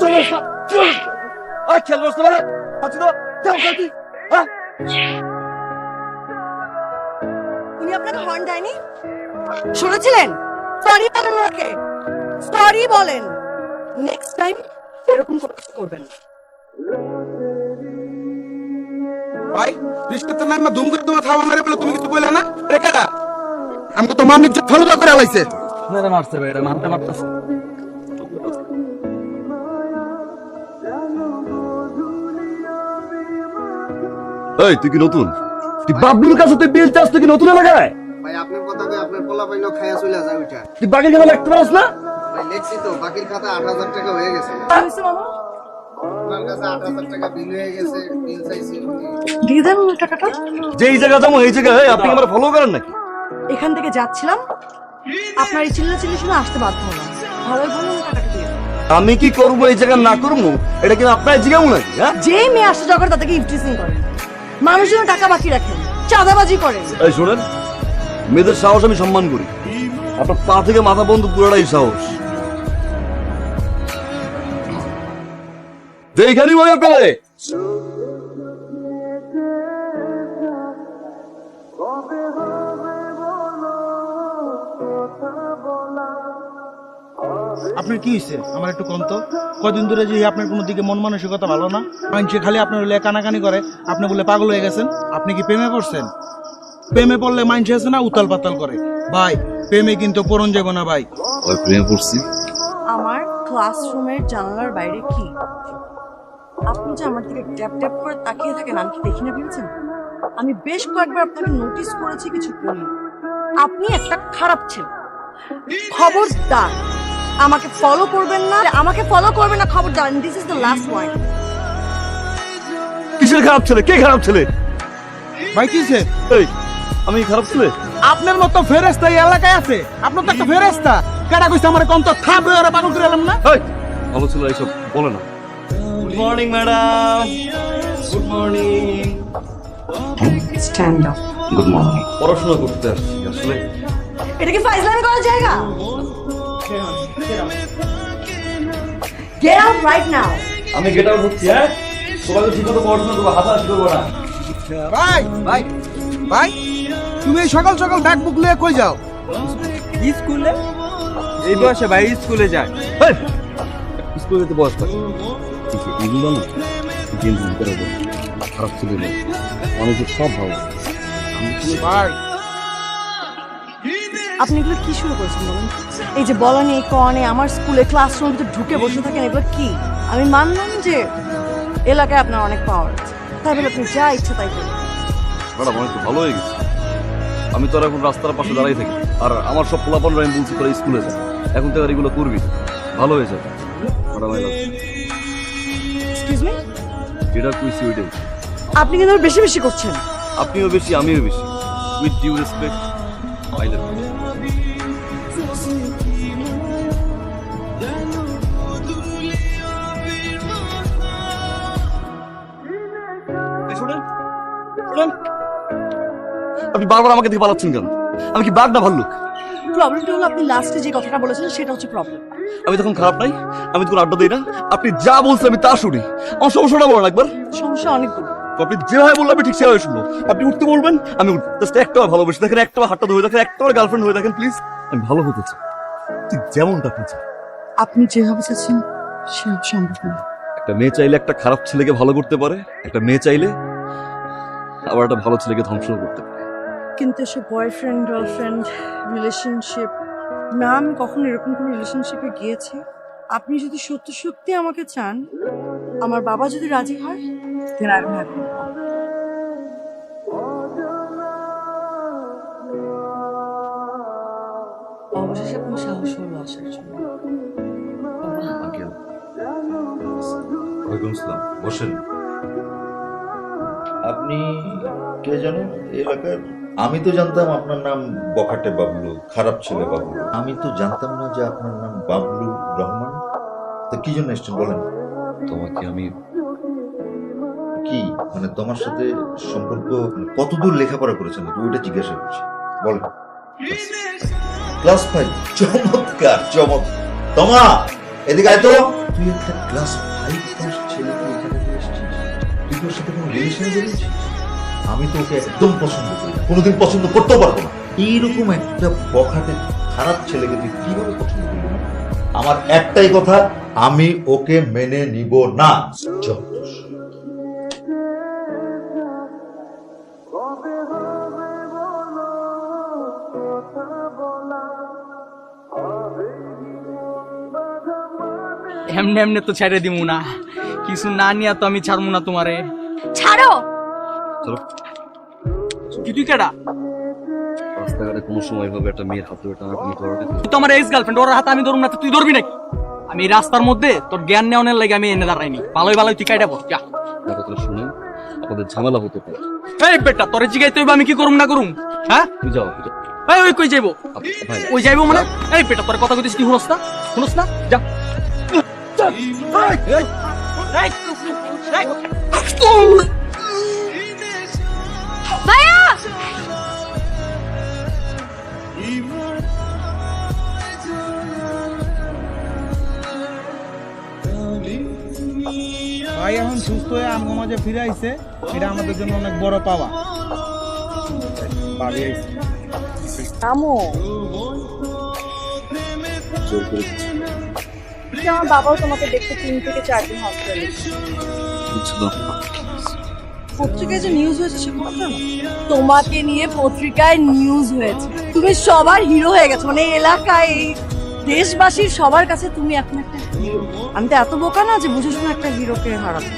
চলে এসো, চলে এসো। আর খেয়াল করতে পারে আচ্ছা তো উনি আপনাকে হর্ন দেয়নি? শুনেছিলেন? সরি বলেন ওনাকে সরি বলেন। নেক্সট টাইম এরকম কোনো কিছু করবেন না। ভাই রিস্কাতে নামা ধুম করে তোমার খাওয়া মারে বলে তুমি কিছু বলে না? রে কেডা তো মান ইজ্জত ফলো করে আলাইছে। মেরে মারছে ভাই এটা মারতে মারতেছে। এই তুই কি নতুন? তুই বাবলুর কাছে তুই বিল চাস তুই কি নতুন এলাকায়? ভাই আপনার কথা কই আপনার পোলা খায়া চলে যায় ওইটা। তুই বাকির কথা লিখতে পারস না? ভাই লেখছি তো বাকির খাতা আট হাজার টাকা হয়ে গেছে। হয়েছে মামা? হয়ে দিয়ে দেন টাকাটা। জায়গা যাব এই জায়গায় আপনি আমার ফলো করেন নাকি? এখান থেকে যাচ্ছিলাম। আপনার এই চিল্লা চিল্লি শুনে আসতে বাধ্য হলাম। ভালোই ভালো টাকাটা দিয়ে। আমি কি করব এই জায়গা না করব? এটা কি আপনার জিগাবো নাকি হ্যাঁ? যে মেয়ে আসে যখন তাদেরকে ইফটিসিং করেন মানুষজন টাকা বাকি রাখে, চাঁদাবাজি করে। এই শোনেন, মেয়েদের সাহস আমি সম্মান করি। আপনার পা থেকে মাথা বন্ধু পুরোটাই সাহস। যেইখানে ভাই আপনারে। আপনার কি হয়েছে? আমার একটু কম তো। কদিন ধরে যে আপনার কোনো দিকে মন মানসিকতা ভালো না। মানুষে খালি আপনার হলে কানাকানি করে। আপনি বলে পাগল হয়ে গেছেন। আপনি কি প্রেমে পড়ছেন? প্রেমে পড়লে মানুষ আছে না উতাল পাতাল করে। ভাই প্রেমে কিন্তু পড়ন যাব না ভাই। ওই প্রেমে পড়ছি। আমার ক্লাসরুমের জানালার বাইরে কি? আপনি যে আমার দিকে ট্যাপ ট্যাপ করে তাকিয়ে থাকেন আমি কি দেখি না ভেবেছেন? আমি বেশ কয়েকবার আপনাকে নোটিস করেছি কিছু বলি আপনি একটা খারাপ ছেলে। খবরদার। আমাকে ফলো করবেন না আমাকে ফলো করবেন না খবরদার this is the last one কিসের খারাপ ছেলে? কে খারাপ ছেলে? ভাই কি হয়েছে? এই আমি খারাপ ছেলে? আপনার মতো ফেরেস্তা এই এলাকায় আছে? আপনার তো একটা ফেরেস্তা কেটা কইছে আমার কন্ত থাপ ওরা পাগল করে এলাম না? এই ভালো ছেলে এইসব বলে না। Good morning madam good morning stand up good morning পড়াশোনা করতে আসছি আসলে। এটা কি ফাইজলামি করার জায়গা? গেট আউট রাইট নাও আমি গেট আউট হচ্ছি হ্যাঁ সবাইকে ঠিক মতো পড়াশোনা করব হাতাহাতি করব না। ভাই ভাই ভাই তুমি এই সকাল সকাল ব্যাগ বুক নিয়ে কই যাও? স্কুলে? এই বয়সে ভাই স্কুলে যায়। এই, স্কুলে তো বয়স পাচ্ছে এগুলো না ভিতরে দেয়। খারাপ ছিল। না অনেকে সব ভালো। ভাই আপনি এগুলো কি শুরু করেছেন বলুন? এই যে বলা নেই নেই আমার স্কুলে ক্লাসরুম ভিতরে ঢুকে বসে থাকেন এগুলো কি? আমি মানলাম যে এলাকায় আপনার অনেক পাওয়ার আছে। তাই বলে আপনি যা ইচ্ছা তাই করুন। ম্যাডাম অনেক ভালো হয়ে গেছে। আমি তো এখন রাস্তার পাশে দাঁড়াই থাকি। আর আমার সব পোলাপনরা আমি বলছি তোরা স্কুলে যা। এখন তো এগুলো করবি। ভালো হয়ে যাবে। Madam I love excuse me কইছি ওইটাই আপনি কিন্তু বেশি বেশি করছেন। আপনিও বেশি আমিও বেশি। With due respect I love শুনেন আপনি বারবার আমাকে থেকে পালাচ্ছেন কেন? আমি কি বাঘ না ভাল্লুক? প্রবলেমটা হলো আপনি লাস্টে যে কথাটা বলেছেন সেটা হচ্ছে প্রবলেম আমি তখন খারাপ নাই আমি তখন আড্ডা দিই না। আপনি যা বলছেন আমি তা শুনি। আমার সমস্যাটা বলেন একবার। সমস্যা অনেকগুলো আপনি যেভাবে বললেন আমি ঠিক সেভাবে শুনব। আপনি উঠতে বলবেন আমি জাস্ট একটা ভালোবেসে দেখেন একটা হাতটা ধরে দেখেন একটা গার্লফ্রেন্ড হয়ে দেখেন প্লিজ আমি ভালো হতে চাই। ঠিক যেমনটা আপনি চান। আপনি যেভাবে চাচ্ছেন সেভাবে সম্ভব না একটা মেয়ে চাইলে একটা খারাপ ছেলেকে ভালো করতে পারে একটা মেয়ে চাইলে আবার একটা ভালো ছেলেকে ধ্বংস করতে পারে। কিন্তু সে বয়ফ্রেন্ড গার্লফ্রেন্ড রিলেশনশিপ ম্যাম কখনো এরকম কোনো রিলেশনশিপে গিয়েছি? আপনি যদি সত্যি সত্যি আমাকে চান আমার বাবা যদি রাজি হয় দেন আই হ্যাপি অবশেষে আপনার সাহস হলো আসার জন্য। ওয়ালাইকুম আসসালাম। বসেন। আপনি কে জানেন? এলাকার আমি তো জানতাম আপনার নাম বখাটে বাবলু খারাপ ছেলে বাবলু। আমি তো জানতাম না যে আপনার নাম বাবলু রহমান। তো কি জন্য এসছেন বলেন? তোমাকে আমি কি? মানে তোমার সাথে সম্পর্ক কতদূর লেখাপড়া করেছেন? ওইটা জিজ্ঞাসা করছি। বলেন। Class five. চমৎকার চমৎকার। তোমা এদিকে আয় তো। তুই একটা ক্লাস ফাইভ পাস ছেলেকে এখানে তুই তোর সাথে কোনো রিলেশনে আমি তো ওকে একদম পছন্দ করি না। কোনোদিন পছন্দ করতেও পারব না। এইরকম একটা বখাটে খারাপ ছেলেকে তুই কীভাবে পছন্দ করবি? আমার একটাই কথা আমি ওকে মেনে নিব না। সব। এমনি এমনি তো ছেড়ে দিমু না। কিছু না নিয়া তো আমি ছাড়মু না তোমারে। ছাড়ো! চলো তুই কেডা? রাস্তাঘাটে কোনো সময় ভাবে একটা মেয়ের হাত ধরে টানাটানি তুই তো আমার এক্স গার্লফ্রেন্ড ওর হাতে আমি ধরুম না তুই ধরবি নাকি? আমি রাস্তার মধ্যে তোর জ্ঞান নেওয়ানোর লাগে আমি এনে দাঁড়াইনি। ভালোই ভালোই তুই কাইটা যা। কথাটা শুনে আপনাদের ঝামেলা হতে পারে। এই বেটা তোরে জিগাইতে হইব আমি কি করুম না করুম? হ্যাঁ? তুমি যাও। এই ওই কই যাইবো? ওই যাইবো মানে? এই বেটা তোর কথা কইতিস কি শুনস না? শুনস না? যা। এই, এই, এই, এখন সুস্থ হয়ে আমগো মাঝে ফিরে আইছে এটা আমাদের জন্য অনেক বড় পাওয়া। আইছে। জোর করে দিচ্ছি। আমার বাবাও তোমাকে দেখতে তিন থেকে চার দিন হসপিটালে পত্রিকায় যে নিউজ হয়েছে সে তোমাকে নিয়ে পত্রিকায় নিউজ হয়েছে। তুমি সবার হিরো হয়ে গেছো মানে এলাকায় এই দেশবাসীর সবার কাছে তুমি এখন একটা হিরো আমি তো এত বোকা না যে বুঝে শুনে একটা হিরোকে হারাবো।